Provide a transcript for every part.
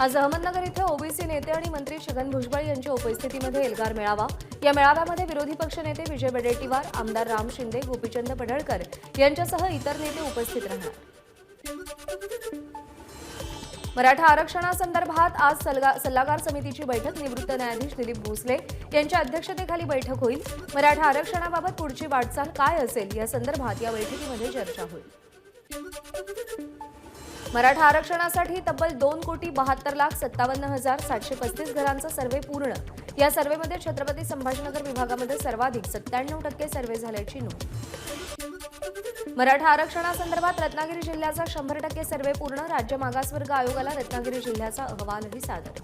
आज अहमदनगर इथे ओबीसी नेते आणि मंत्री छगन भुजबळ यांच्या उपस्थितीमध्ये एल्गार मेळावा. या मेळाव्यामध्ये विरोधी पक्षनेते विजय वडेट्टीवार आमदार राम शिंदे गोपीचंद पडळकर यांच्यासह इतर नेते उपस्थित राहणार. मराठा आरक्षणासंदर्भात आज सल्ला सल्लागार समितीची बैठक निवृत्त न्यायाधीश दिलीप भोसले यांच्या अध्यक्षतेखाली बैठक होईल. मराठा आरक्षणाबाबत पुढची वाटचाल काय असेल या संदर्भात या बैठकीमध्ये चर्चा होईल. मराठा आरक्षणासाठी तब्बल दोन कोटी बहात्तर लाख सत्तावन्न हजार सातशे पस्तीस घरांचा सर्वे पूर्ण. या सर्वेमध्ये छत्रपती संभाजीनगर विभागामध्ये सर्वाधिक सत्त्याण्णव टक्के सर्व्हे झाल्याची नोंद. मराठा आरक्षणासंदर्भात रत्नागिरी जिल्ह्याचा शंभर टक्के सर्व्हे पूर्ण राज्य मागासवर्ग आयोगाला रत्नागिरी जिल्ह्याचा अहवालही सादर.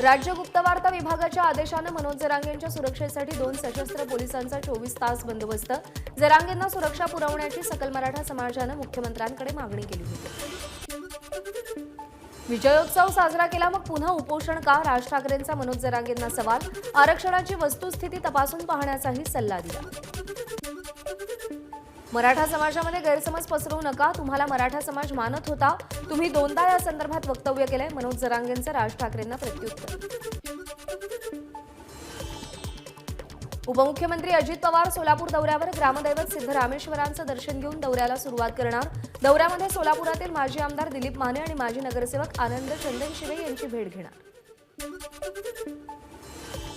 राज्य गुप्तवार्ता विभागाच्या आदेशानं मनोज जरांगेंच्या सुरक्षेसाठी दोन सशस्त्र पोलिसांचा चोवीस तास बंदोबस्त. जरांगेंना सुरक्षा पुरवण्याची सकल मराठा समाजानं मुख्यमंत्र्यांकडे मागणी केली होती. विजयोत्सव साजरा केला मग पुन्हा उपोषण का? राज ठाकरेंचा मनोज जरांगेंना सवाल. आरक्षणाची वस्तुस्थिती तपासून पाहण्याचाही सल्ला दिला. मराठा समाजामध्ये गैरसमज पसरवू नका. तुम्हाला मराठा समाज मानत होता. तुम्ही दोनदा या संदर्भात वक्तव्य केलंय. मनोज जरांगेंचं राज ठाकरेंना प्रत्युत्तर. उपमुख्यमंत्री अजित पवार सोलापूर दौऱ्यावर ग्रामदैवत सिद्धरामेश्वरांचं दर्शन घेऊन दौऱ्याला सुरुवात करणार. दौऱ्यामध्ये सोलापुरातील माजी आमदार दिलीप माने आणि माजी नगरसेवक आनंद चंदन शिवे यांची भेट घेणार.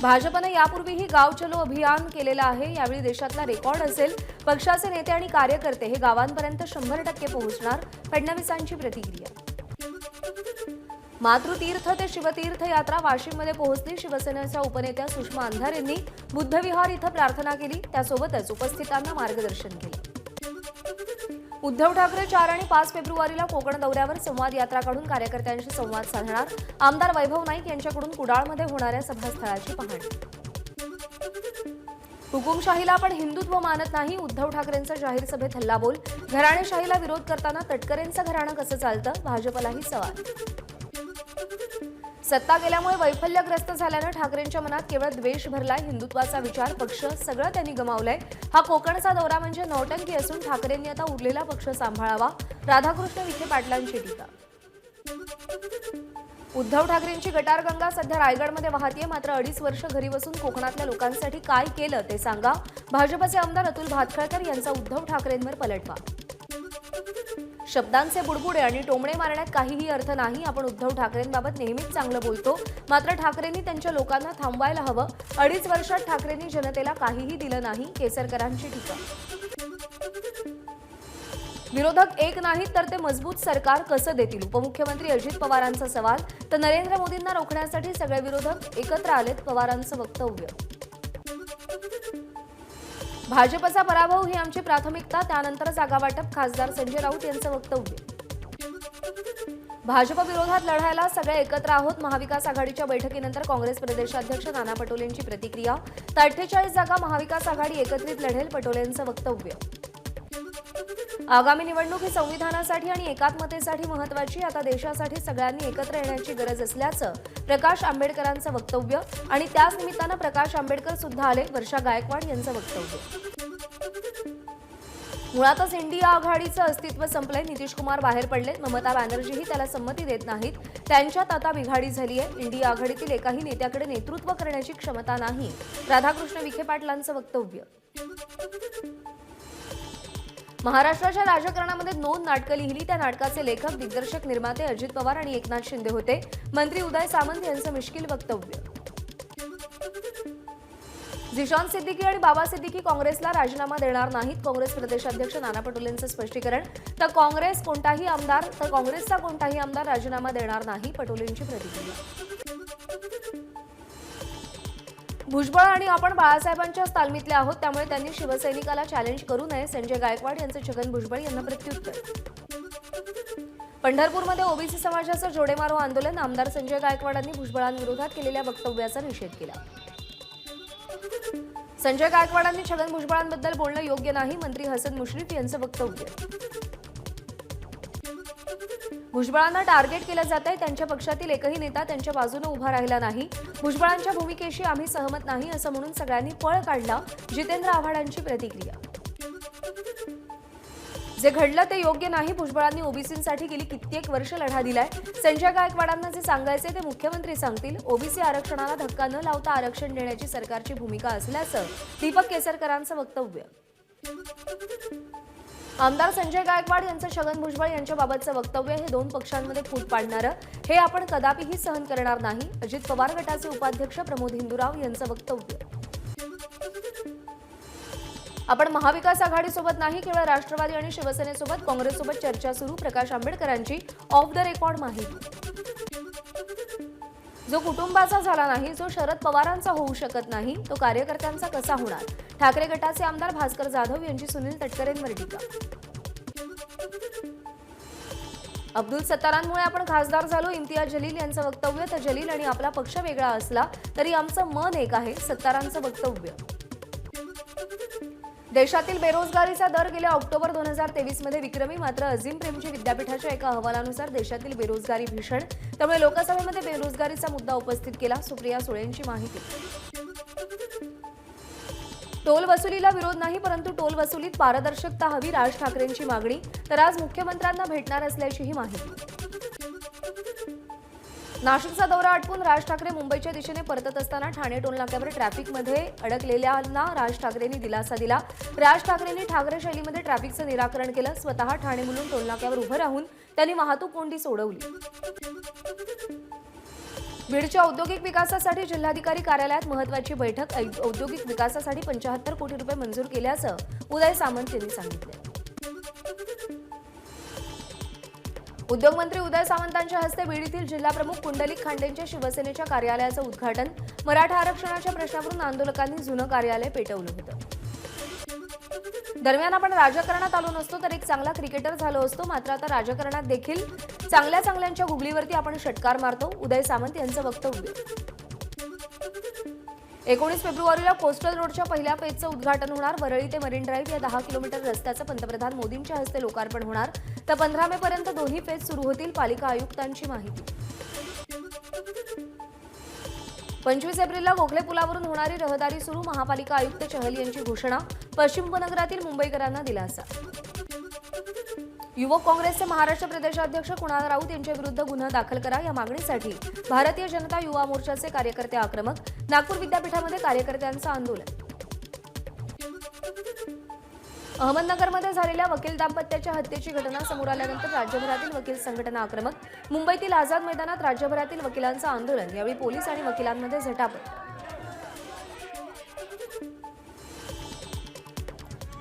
भाजपनं यापूर्वीही गाव चलो अभियान केलेलं आहे. यावेळी देशातला रेकॉर्ड असेल. पक्षाचे नेते आणि कार्यकर्ते हे गावांपर्यंत शंभर टक्के पोहोचणार फडणवीसांची प्रतिक्रिया. मातृतीर्थ ते शिवतीर्थ यात्रा वाशिममध्ये पोहोचली. शिवसेनेच्या उपनेत्या सुषमा अंधार यांनी बुद्धविहार इथं प्रार्थना केली. त्यासोबतच उपस्थितांना मार्गदर्शन केलं. उद्धव ठाकरे चार आणि पाच फेब्रुवारीला कोकण दौऱ्यावर संवाद यात्रा काढून कार्यकर्त्यांशी संवाद साधणार. आमदार वैभव नाईक यांच्याकडून कुडाळमध्ये होणाऱ्या सभास्थळाची पाहणी. हुकुमशाहीला आपण हिंदुत्व मानत नाही उद्धव ठाकरेंचा जाहीर सभेत हल्लाबोल. घराणेशाहीला विरोध करताना तटकरेंचं घराणं कसं चालतं? भाजपलाही सवाल. सत्ता गेल्यामुळे वैफल्यग्रस्त झाल्यानं ठाकरेंच्या मनात केवळ द्वेष भरलाय हिंदुत्वाचा विचार पक्ष सगळं त्यांनी गमावलंय. हा कोकणचा दौरा म्हणजे नौटंकी असून ठाकरेंनी आता उरलेला पक्ष सांभाळावा. राधाकृष्ण विखे पाटलांची टीका. उद्धव ठाकरेंची गटारगंगा सध्या रायगडमध्ये वाहतीये. मात्र अडीच वर्ष घरी बसून कोकणातल्या लोकांसाठी काय केलं ते सांगा. भाजपचे आमदार अतुल भातखळकर यांचा उद्धव ठाकरेंवर पलटवा. शब्दांचे बुडबुडे आणि टोमणे मारण्यात काहीही अर्थ नाही आपण उद्धव ठाकरेंबाबत नेहमीच चांगलं बोलतो. मात्र ठाकरेंनी त्यांच्या लोकांना थांबवायला हवं. अडीच वर्षात ठाकरेंनी जनतेला काहीही दिलं नाही केसरकरांची टीका. विरोधक एक नाहीत तर ते मजबूत सरकार कसं देतील? उपमुख्यमंत्री अजित पवारांचा सवाल तर नरेंद्र मोदींना रोखण्यासाठी सगळे विरोधक एकत्र आलेत पवारांचं वक्तव्य. भाजपचा पराभव ही आमची प्राथमिकता त्यानंतर जागावाटप खासदार संजय राऊत यांचं वक्तव्य. भाजप विरोधात लढायला सगळे एकत्र आहोत. महाविकास आघाडीच्या बैठकीनंतर काँग्रेस प्रदेशाध्यक्ष नाना पटोलेंची प्रतिक्रिया तर अठ्ठेचाळीस जागा महाविकास आघाडी एकत्रित लढेल पटोलेंचं वक्तव्य. आगामी निवडणूक ही संविधानासाठी आणि एकात्मतेसाठी महत्वाची आता देशासाठी सगळ्यांनी एकत्र येण्याची गरज असल्याचं प्रकाश आंबेडकरांचं वक्तव्य आणि त्याच निमित्तानं प्रकाश आंबेडकर सुद्धा आले वर्षा गायकवाड यांचं वक्तव्य. मुळातच इंडिया आघाडीचं अस्तित्व संपलंय नितीश कुमार बाहेर पडले ममता बॅनर्जीही त्याला संमती देत नाहीत. त्यांच्यात आता बिघाडी झाली आहे इंडिया आघाडीतील एकाही नेत्याकडे नेतृत्व करण्याची क्षमता नाही. राधाकृष्ण विखे पाटलांचं वक्तव्य. महाराष्ट्राच्या राजकारणामध्ये नोंद नाटकं लिहिली. त्या नाटकाचे लेखक दिग्दर्शक निर्माते अजित पवार आणि एकनाथ शिंदे होते. मंत्री उदय सामंत यांचं मिश्किल वक्तव्य. झिशान सिद्दीकी आणि बाबा सिद्दीकी काँग्रेसला राजीनामा देणार नाहीत. काँग्रेस प्रदेशाध्यक्ष नाना पटोलेंचं स्पष्टीकरण. तर काँग्रेस कोणताही आमदार तर काँग्रेसचा कोणताही आमदार राजीनामा देणार नाही पटोलेंची प्रतिक्रिया. भुजबळ आणि आपण बाळासाहेबांच्याच तालमीतले आहोत त्यामुळे त्यांनी शिवसैनिकाला चॅलेंज करू नये संजय गायकवाड यांचं छगन भुजबळ यांना प्रत्युत्तर. पंढरपूरमध्ये ओबीसी समाजाचं जोडेमारो आंदोलन आमदार संजय गायकवाडांनी भुजबळांविरोधात केलेल्या वक्तव्याचा निषेध केला. संजय गायकवाडांनी छगन भुजबळांबद्दल बोलणं योग्य नाही मंत्री हसन मुश्रीफ यांचं वक्तव्य. भुजबळांना टार्गेट केलं जात आहे त्यांच्या पक्षातील एकही नेता त्यांच्या बाजूने उभा राहिला नाही. भुजबळांच्या भूमिकेशी आम्ही सहमत नाही असं म्हणून सगळ्यांनी पळ काढला जितेंद्र आव्हाडांची प्रतिक्रिया. जे घडलं ते योग्य नाही भुजबळांनी ओबीसींसाठी गेली कित्येक वर्ष लढा दिलाय. संजय गायकवाडांना जे सांगायचे ते मुख्यमंत्री सांगतील. ओबीसी आरक्षणाला धक्का न लावता आरक्षण देण्याची सरकारची भूमिका असल्याचं दीपक केसरकरांचं वक्तव्य. आमदार संजय गायकवाड यांचं छगन भुजबळ यांच्याबाबतचं वक्तव्य हे दोन पक्षांमध्ये फूट पाडणारं. हे आपण कदापिही सहन करणार नाही. अजित पवार गटाचे उपाध्यक्ष प्रमोद हिंदुराव यांचं वक्तव्य. आपण महाविकास आघाडीसोबत नाही केवळ राष्ट्रवादी आणि शिवसेनेसोबत काँग्रेससोबत चर्चा सुरू. प्रकाश आंबेडकरांची ऑफ द रेकॉर्ड माहिती. जो कुटुंबाचा झाला नाही जो शरद पवारांचा होऊ शकत नाही तो कार्यकर्त्यांचा कसा होणार? ठाकरे गटाचे आमदार भास्कर जाधव यांची सुनील तटकरेंवर टीका. अब्दुल सत्तारांमुळे आपण खासदार झालो इम्तियाज जलील यांचं वक्तव्य तर जलील आणि आपला पक्ष वेगळा असला तरी आमचं मन एक आहे सत्तारांचं वक्तव्य. देशातील बेरोजगारीचा दर गेल्या ऑक्टोबर दोन हजार तेवीसमध्ये विक्रमी मात्र अझीम प्रेमजी विद्यापीठाच्या एका अहवालानुसार देशातील बेरोजगारी भीषण त्यामुळे लोकसभेमध्ये बेरोजगारीचा मुद्दा उपस्थित केला सुप्रिया सुळेंची माहिती. टोल वसुलीला विरोध नाही परंतु टोल वसुलीत पारदर्शकता हवी राज ठाकरेंची मागणी तर आज मुख्यमंत्र्यांना भेटणार असल्याचीही माहिती. नाशिकचा दौरा आटपून राज ठाकरे मुंबईच्या दिशेने परतत असताना ठाणे टोल नाक्यावर ट्रॅफिकमध्ये अडकलेल्यांना राज ठाकरेंनी दिलासा दिला. राज ठाकरेंनी ठाकरे शैलीमध्ये ट्रॅफिकचं निराकरण केलं. स्वतः ठाणे मुलून टोल नाक्यावर उभं राहून त्यांनी वाहतूक कोंडी सोडवली. बीडच्या औद्योगिक विकासासाठी जिल्हाधिकारी कार्यालयात महत्वाची बैठक औद्योगिक विकासासाठी पंचाहत्तर कोटी रुपये मंजूर केल्याचं उदय सामंत यांनी सांगितलं. उद्योगमंत्री उदय सामंतांच्या हस्ते बीड येथील जिल्हाप्रमुख कुंडलिक खांडेंच्या शिवसेनेच्या कार्यालयाचं उद्घाटन. मराठा आरक्षणाच्या प्रश्नावरून आंदोलकांनी जुनं कार्यालय पेटवलं होतं. दरम्यान आपण राजकारणात आलो नसतो तर एक चांगला क्रिकेटर झालो असतो. मात्र आता राजकारणात देखील चांगल्या चांगल्यांच्या गुगलीवरती आपण षटकार मारतो. उदय सामंत यांचं वक्तव्य. एकोणीस फेब्रुवारीला कोस्टल रोडच्या पहिल्या फेजचं उद्घाटन होणार. वरळी ते मरीन ड्राईव्ह या दहा किलोमीटर रस्त्याचं पंतप्रधान मोदींच्या हस्ते लोकार्पण होणार. तर पंधरा मे पर्यंत दोन्ही फेज सुरू होतील पालिका आयुक्तांची माहिती. पंचवीस एप्रिलला गोखले पुलावरून होणारी रहदारी सुरू महापालिका आयुक्त चहल यांची घोषणा. पश्चिम उपनगरातील मुंबईकरांना दिलासा. युवक काँग्रेसचे महाराष्ट्र प्रदेशाध्यक्ष कुणाल राऊत यांच्या विरुद्ध गुन्हा दाखल करा या मागणीसाठी भारतीय जनता युवा मोर्चाचे कार्यकर्ते आक्रमक नागपूर विद्यापीठामध्ये कार्यकर्त्यांचं आंदोलन. अहमदनगरमध्ये झालेल्या वकील दाम्पत्याच्या हत्येची घटना समोर आल्यानंतर राज्यभरातील वकील संघटना आक्रमक मुंबईतील आझाद मैदानात राज्यभरातील वकिलांचं आंदोलन यावेळी पोलीस आणि वकिलांमध्ये झटापट.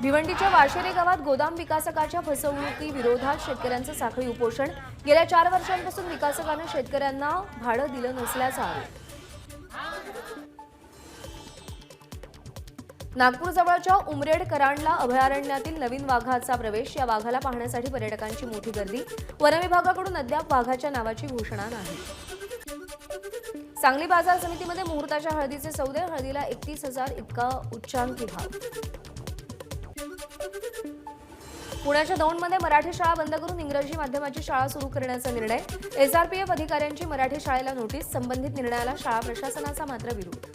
भिवंडीच्या वाशेरे गावात गोदाम विकासकाच्या फसवणुकी विरोधात शेतकऱ्यांचं साखळी उपोषण. गेल्या चार वर्षांपासून विकासकानं शेतकऱ्यांना भाडं दिलं नसल्याचा आरोप. नागपूरजवळच्या उमरेड करांडला अभयारण्यातील नवीन वाघाचा प्रवेश. या वाघाला पाहण्यासाठी पर्यटकांची मोठी गर्दी. वनविभागाकडून अद्याप वाघाच्या नावाची घोषणा नाही. सांगली बाजार समितीमध्ये मुहूर्ताच्या हळदीचे सौदे. हळदीला एकतीस हजार इतका उच्चांकी भाव. पुण्याच्या दौंडमध्ये मराठी शाळा बंद करून इंग्रजी माध्यमाची शाळा सुरू करण्याचा निर्णय. एसआरपीएफ अधिकाऱ्यांची मराठी शाळेला नोटीस संबंधित निर्णयाला शाळा प्रशासनाचा मात्र विरोध.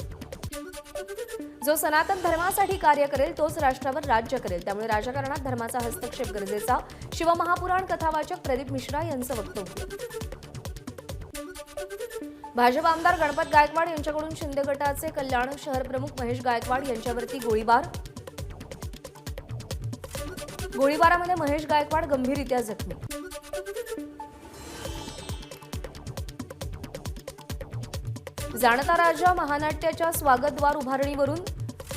जो सनातन धर्मासाठी कार्य करेल तोच राष्ट्रावर राज्य करेल. त्यामुळे राजकारणात धर्माचा हस्तक्षेप गरजेचा. शिवमहापुराण कथावाचक प्रदीप मिश्रा यांचं वक्तव्य. भाजप आमदार गणपत गायकवाड यांच्याकडून शिंदे गटाचे कल्याण शहर प्रमुख महेश गायकवाड यांच्यावरती गोळीबार. गोळीबारामध्ये महेश गायकवाड गंभीररित्या जखमी. जाणता राजा महानाट्याच्या स्वागतद्वार उभारणीवरून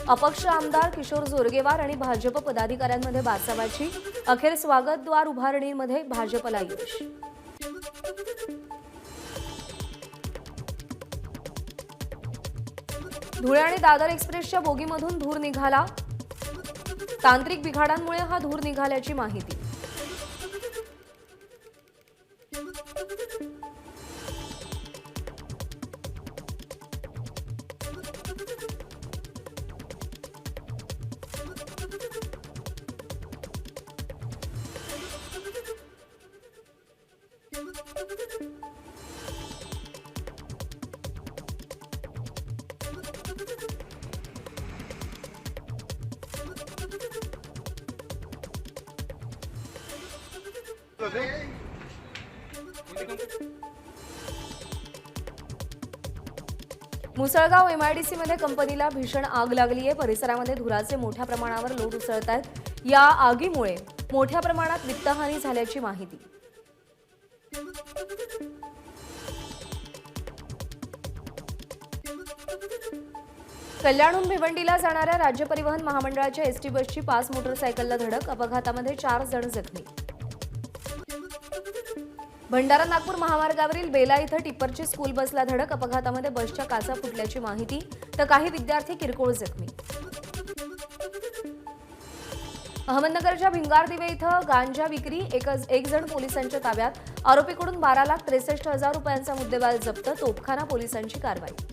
अपक्ष आमदार किशोर जोरगेवार आणि भाजप पदाधिकाऱ्यांमध्ये बाचाबाची अखेर स्वागतद्वार उभारणीमध्ये भाजपला यश. धुळे आणि दादर एक्सप्रेसच्या बोगीमधून धूर निघाला. तांत्रिक बिघाडांमुळे हा धूर निघाल्याची माहिती. मुसळगाव एमआयडीसी मध्ये कंपनीला भीषण आग लागली आहे. परिसरामध्ये धुराचे मोठ्या प्रमाणावर लोट उसळत आहेत या आगीमुळे मोठ्या प्रमाणात वित्तहानी झाल्याची माहिती. कल्याणहून भिवंडीला जाणाऱ्या राज्य परिवहन महामंडळाच्या एसटी बसची पाच मोटरसायकलला धडक. अपघातामध्ये चार जण जखमी. भंडारा नागपूर महामार्गावरील बेला इथं टिप्परची स्कूल बसला धडक अपघातामध्ये बसच्या काचा फुटल्याची माहिती तर काही विद्यार्थी किरकोळ जखमी. अहमदनगरच्या भिंगारदिवे इथं गांजा विक्री एक एक जण पोलिसांच्या ताब्यात आरोपीकडून बारा लाख त्रेसष्ट हजार रुपयांचा मुद्देमाल जप्त तोपखाना पोलिसांची कारवाई.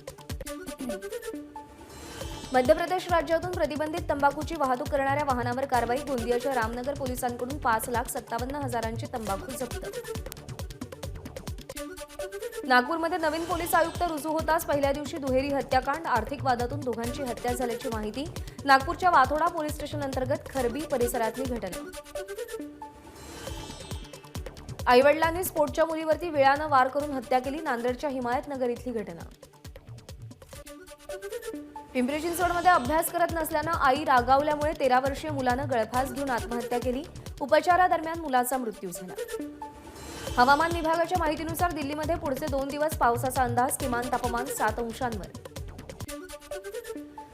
मध्य प्रदेश राज्यातून प्रतिबंधित तंबाखूची वाहतूक करणाऱ्या वाहनावर कारवाई गोंदियाच्या रामनगर पोलिसांकडून पाच लाख सत्तावन्न हजारांची तंबाखू जप्त. नागपूरमध्ये नवीन पोलीस आयुक्त रुजू होताच पहिल्या दिवशी दुहेरी हत्याकांड आर्थिक वादातून दोघांची हत्या झाल्याची माहिती नागपूरच्या वाथोडा पोलीस स्टेशन अंतर्गत खरबी परिसरातली घटना. आईवडिलांनी स्फोटच्या मुलीवरती वेळानं वार करून हत्या केली नांदेडच्या हिमायतनगर इथली घटना. पिंपरी चिंचवडमध्ये अभ्यास करत नसल्यानं आई रागावल्यामुळे तेरा वर्षीय मुलानं गळफास घेऊन आत्महत्या केली. उपचारादरम्यान मुलाचा मृत्यू झाला. हवामान विभागाच्या माहितीनुसार दिल्लीमध्ये पुढचे दोन दिवस पावसाचा अंदाज किमान तापमान सात अंशांवर.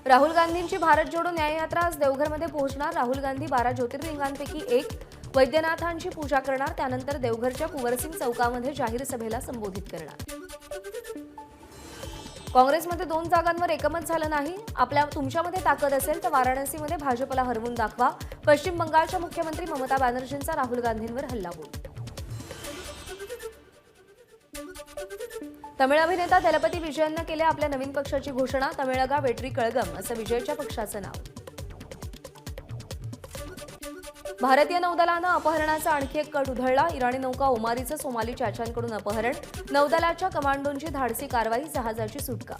राहुल गांधींची भारत जोडो न्याययात्रा आज देवघरमध्ये पोहोचणार. राहुल गांधी बारा ज्योतिर्लिंगांपैकी एक. वैद्यनाथांची पूजा करणार. त्यानंतर देवघरच्या कुंवरसिंग चौकामध्ये जाहीर सभेला संबोधित करणार. काँग्रेसमध्ये दोन जागांवर एकमत झालं नाही. आपल्या तुमच्यामध्ये ताकद असेल तर वाराणसीमध्ये भाजपला हरवून दाखवा. पश्चिम बंगालच्या मुख्यमंत्री ममता बॅनर्जींचा राहुल गांधींवर हल्लाबोल. तमिळ अभिनेता दलपती विजयननं केल्या आपल्या नवीन पक्षाची घोषणा तमिळगा वेट्री कळगम असं विजयच्या पक्षाचं नाव. भारतीय नौदलानं अपहरणाचा आणखी एक कट उधळला. इराणी नौका ओमारीचं सोमाली चाच्यांकडून अपहरण. नौदलाच्या कमांडोंची धाडसी कारवाई जहाजाची सुटका.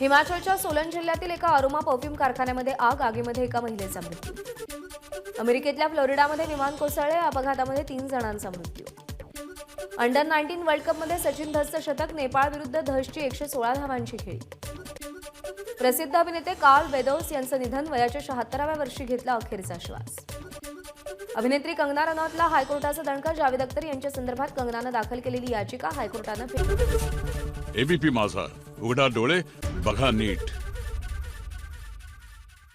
हिमाचलच्या सोलन जिल्ह्यातील एका अरोमा परफ्यूम कारखान्यामध्ये आग आगीमध्ये एका महिलेचा मृत्यू. अमेरिकेतल्या फ्लोरिडामध्ये विमान कोसळले या अपघातामध्ये तीन जणांचा मृत्यू. अंडर नाईन्टीन वर्ल्ड कपमध्ये सचिन धसचं शतक नेपाळ विरुद्ध धसची एकशे सोळा धावांची खेळी. प्रसिद्ध अभिनेते कार्ल वेदोस यांचं निधन वयाच्या शहात्तराव्या वर्षी घेतला अखेरचा श्वास. अभिनेत्री कंगना रनौतला हायकोर्टाचा दणका जावेद अख्तर यांच्या संदर्भात कंगनानं दाखल केलेली याचिका हायकोर्टानं फेटाळली एबीपी माझा. उघडा डोळे बघा नीट.